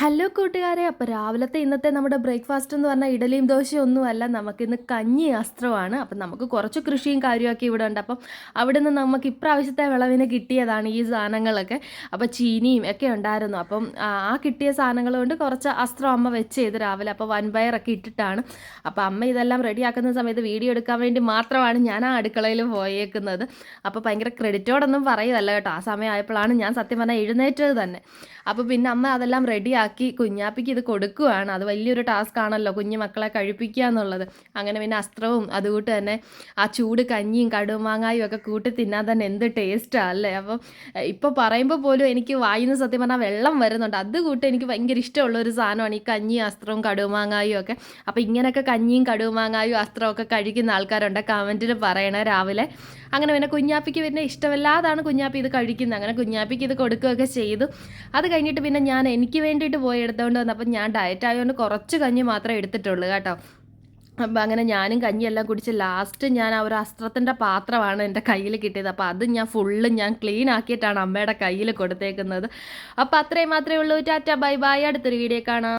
Hello കൂട്ടുകാരെ. അപ്പോൾ രാവിലത്തെ ഇന്നത്തെ നമ്മുടെ ബ്രേക്ക്ഫാസ്റ്റ് എന്ന് പറഞ്ഞാൽ ഇഡലിയും ദോശയും ഒന്നുമല്ല നമുക്കിന്ന് കഞ്ഞി അസ്ത്രമാണ്. അപ്പം നമുക്ക് കുറച്ച് കൃഷിയും കാര്യമൊക്കെ ഇവിടെ ഉണ്ട്. അപ്പം അവിടെ നിന്ന് നമുക്ക് ഇപ്രാവശ്യത്തെ വിളവിന് കിട്ടിയതാണ് ഈ സാധനങ്ങളൊക്കെ. അപ്പോൾ ചീനിയും ഒക്കെ ഉണ്ടായിരുന്നു. അപ്പം ആ കിട്ടിയ സാധനങ്ങൾ കൊണ്ട് കുറച്ച് അസ്ത്രം അമ്മ വെച്ച് ചെയ്ത് രാവിലെ. അപ്പോൾ വൻപയറൊക്കെ ഇട്ടിട്ടാണ്. അപ്പോൾ അമ്മ ഇതെല്ലാം റെഡിയാക്കുന്ന സമയത്ത് വീഡിയോ എടുക്കാൻ വേണ്ടി മാത്രമാണ് ഞാൻ ആ അടുക്കളയിൽ പോയേക്കുന്നത്. അപ്പോൾ ഭയങ്കര ക്രെഡിറ്റോടൊന്നും പറയുമല്ല കേട്ടോ. ആ സമയമായപ്പോഴാണ് ഞാൻ സത്യം പറഞ്ഞാൽ എഴുന്നേറ്റത് തന്നെ. അപ്പോൾ പിന്നെ അമ്മ അതെല്ലാം റെഡിയാക്കി കുഞ്ഞാപ്പിക്ക് ഇത് കൊടുക്കുകയാണ് അത് വലിയൊരു ടാസ്ക് ആണല്ലോ കുഞ്ഞു മക്കളെ കഴിപ്പിക്കുക എന്നുള്ളത്. അങ്ങനെ പിന്നെ അസ്ത്രവും അതുകൂട്ട് തന്നെ ആ ചൂട് കഞ്ഞിയും കടുമാങ്ങായും ഒക്കെ കൂട്ടി തിന്നാൻ തന്നെ എന്ത് ടേസ്റ്റാണ് അല്ലേ? അപ്പോൾ ഇപ്പോൾ പറയുമ്പോൾ പോലും എനിക്ക് വായിന്ന് സത്യം പറഞ്ഞാൽ വെള്ളം വരുന്നുണ്ട്. അത് കൂട്ട് എനിക്ക് ഭയങ്കര ഇഷ്ടമുള്ള ഒരു സാധനമാണ് ഈ കഞ്ഞിയും അസ്ത്രവും കടുമാങ്ങായും ഒക്കെ. അപ്പോൾ ഇങ്ങനെയൊക്കെ കഞ്ഞിയും കടുമാങ്ങായും അസ്ത്രവും ഒക്കെ കഴിക്കുന്ന ആൾക്കാരുണ്ട്. കമന്റിൽ പറയണേ രാവിലെ. അങ്ങനെ പിന്നെ കുഞ്ഞാപ്പിക്ക് പിന്നെ ഇഷ്ടമല്ലാതാണ് കുഞ്ഞാപ്പി ഇത് കഴിക്കുന്നത് അങ്ങനെ കുഞ്ഞാപ്പിക്ക് ഇത് കൊടുക്കുകയൊക്കെ ചെയ്തു. അത് കഴിഞ്ഞിട്ട് പിന്നെ ഞാൻ എനിക്ക് വേണ്ടിയിട്ട് പോയി എടുത്തുകൊണ്ട് വന്നപ്പോൾ ഞാൻ ഡയറ്റ് ആയതുകൊണ്ട് കുറച്ച് കഞ്ഞി മാത്രമേ എടുത്തിട്ടുള്ളൂ കേട്ടോ. അപ്പം അങ്ങനെ ഞാനും കഞ്ഞിയെല്ലാം കുടിച്ച് ലാസ്റ്റ് ഞാൻ ആ ഒരു അസ്ത്രത്തിന്റെ പാത്രമാണ് എന്റെ കയ്യിൽ കിട്ടിയത്. അപ്പോൾ അത് ഞാൻ ഫുള്ള് ഞാൻ ക്ലീൻ ആക്കിയിട്ടാണ് അമ്മയുടെ കയ്യിൽ കൊടുത്തേക്കുന്നത്. അപ്പോൾ അത്രയും മാത്രമേ ഉള്ളൂ. Tata bye bye. അടുത്തൊരു വീഡിയോ കാണാം.